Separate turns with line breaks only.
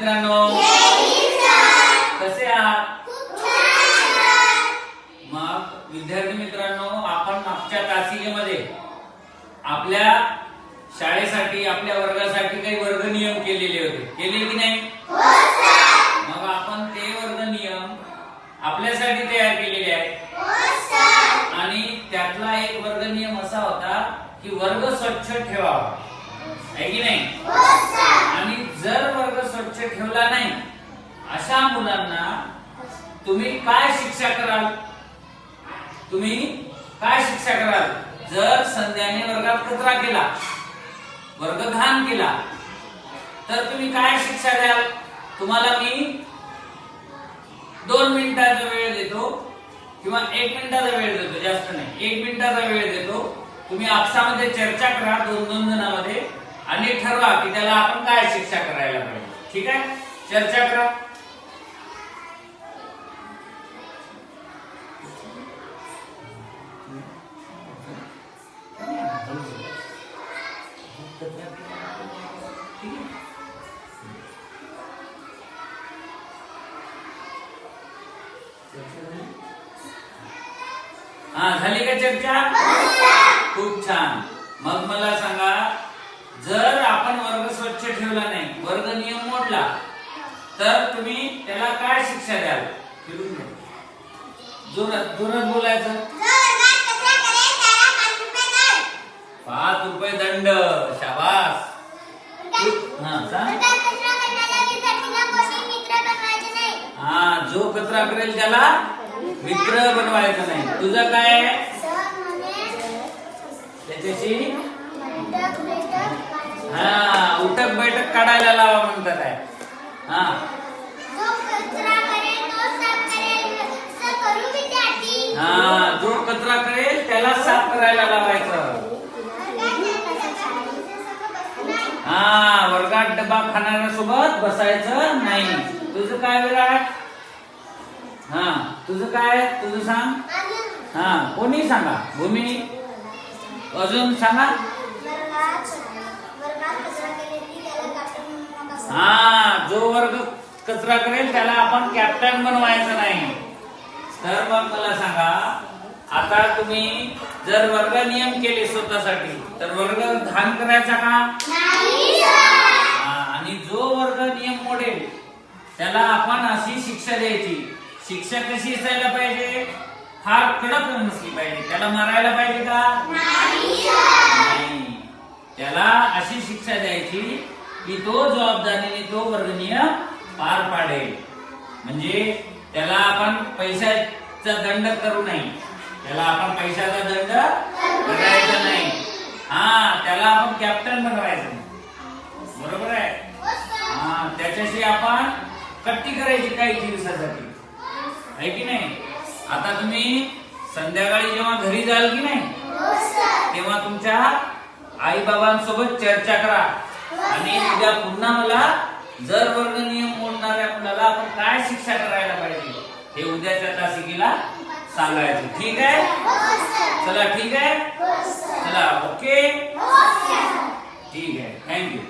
मित्रांनो कसे आहात? मग विद्यार्थी मित्रांनो आपण मागच्या तासिकेमध्ये आपल्या शाळेसाठी आपल्या वर्गासाठी काही वर्ग नियम केलेले होते. केले की नाही? मग आपण ते वर्ग नियम आपल्यासाठी तयार केलेले आहेत. आणि त्यातला एक वर्ग नियम असा होता की वर्ग स्वच्छ ठेवावा. आहे की नाही? तुम्ही काय शिक्षा कराल? तुम्ही काय शिक्षा कराल? जर संध्याने वर्गात कचरा केला वर्ग घाण केला तर तुम्ही काय शिक्षा द्याल? तुम्हाला मी दोन मिनिटाचा वेळ देतो किंवा एक मिनिटाचा वेळ देतो जास्त नाही. एक मिनिटाचा वेळ देतो. तुम्ही आपसामध्ये चर्चा करा दोन दोन जणांमध्ये आणि ठरवा की त्याला आपण काय शिक्षा करायला पाहिजे. ठीक आहे? चर्चा करा. हा झाली का चर्चा? खूप छान. मग मला सांगा जर आपण वर्ग स्वच्छ ठेवला नाही वर्ग नियम मोडला तर तुम्ही त्याला काय शिक्षा द्याल? फिरून. जोरात जोरात बोलायचं. पाच रुपये दंड शाबास. हा सांग. हा कचरा करेल त्याला मित्र बनवायचा नाही. तुझं काय आहे? त्याच्याशी? हा उठक बैठक काढायला लावा म्हणतात आहे. हा. हा जो कचरा करेल त्याला साफ करायला लावायचं. हा वर्गात डबा खाणाऱ्या सोबत बसायचं नाही. तुझं काय विराट? हा तुझं काय? तुझं सांग. हा कोणी सांगा? भूमी? अजून सांगा. हा जो वर्ग कचरा करेल त्याला आपण कॅप्टन बनवायचं नाही. तर मग मला सांगा आता तुम्ही जर वर्ग नियम केले स्वतःसाठी तर वर्ग घाण करायचा का? हा, आणि जो वर्ग नियम मोडेल त्याला आपण अशी शिक्षा द्यायची. शिक्षा कशी असायला पाहिजे? फार कडक नसली पाहिजे. त्याला मारायला पाहिजे का? नाही. त्याला अशी शिक्षा द्यायची की तो जबाबदारीने तो वर्ग नियम पार पाडेल. म्हणजे त्याला आपण पैशाचा दंड करू नाही त्याला आपण पैशाचा दंड करायचा नाही. हा त्याला आपण कॅप्टन बनवायचं बरोबर आहे? हा त्याच्याशी आपण कट्टी करायची काही दिवसासाठी. आहे की नाही? आता तुम्ही संध्याकाळी जेव्हा घरी जाल की नाही? तेव्हा तुमच्या आई बाबांसोबत चर्चा करा. आणि उद्या पुन्हा मला जर वर्ग नियम मोडणाऱ्या मुलाला आपण काय शिक्षा करायला पाहिजे हे उद्याच्या तासिकेला सांगायचं. ठीक आहे? चला ठीक आहे? चला ओके? ठीक आहे. थँक्यू